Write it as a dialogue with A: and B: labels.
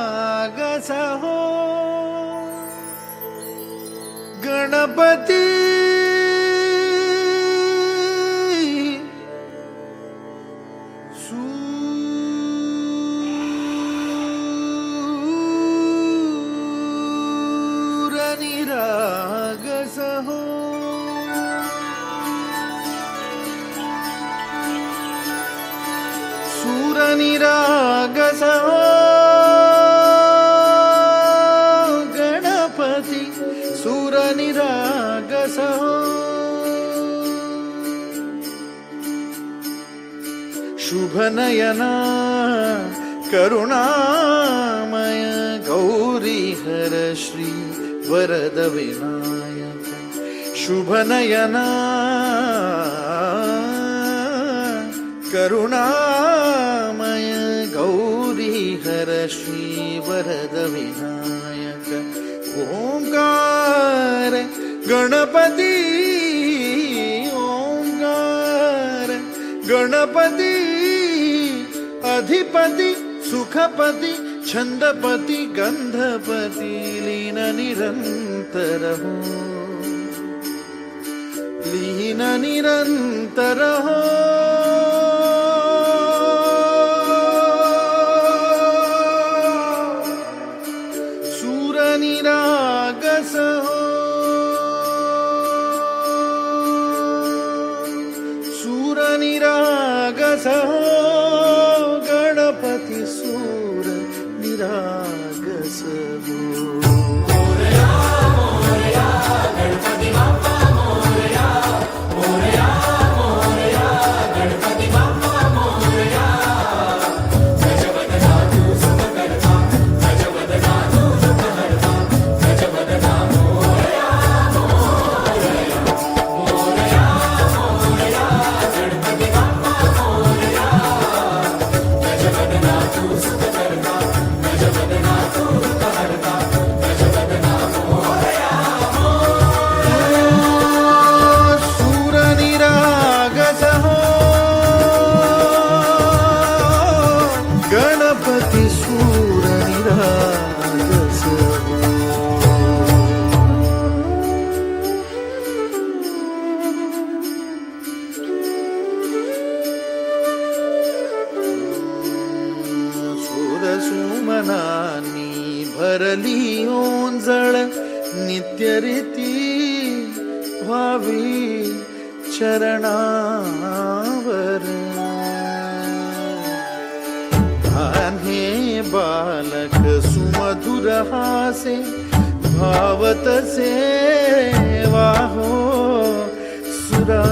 A: सूरनिरागसहो गणपती सूरनिरागसहो सूरनिरागसहो गणपति सूरनिरागसहो शुभनयना करुणामय गौरीहर श्री वरद विनायक। शुभनयना करुणामय गौरीहर श्री वरद विनायक ओंकार गणपती ओंकार गणपती अधिपति सुखपति छंदपति गंधपति लीन निरंतर हो लीन निरंतर सूरनिरागस हो गणपति सुमनानी भरली ओंजळ नित्यरीती व्हावी चरणावर बालक सुमधुर हासे भावत सेवा हो सुरा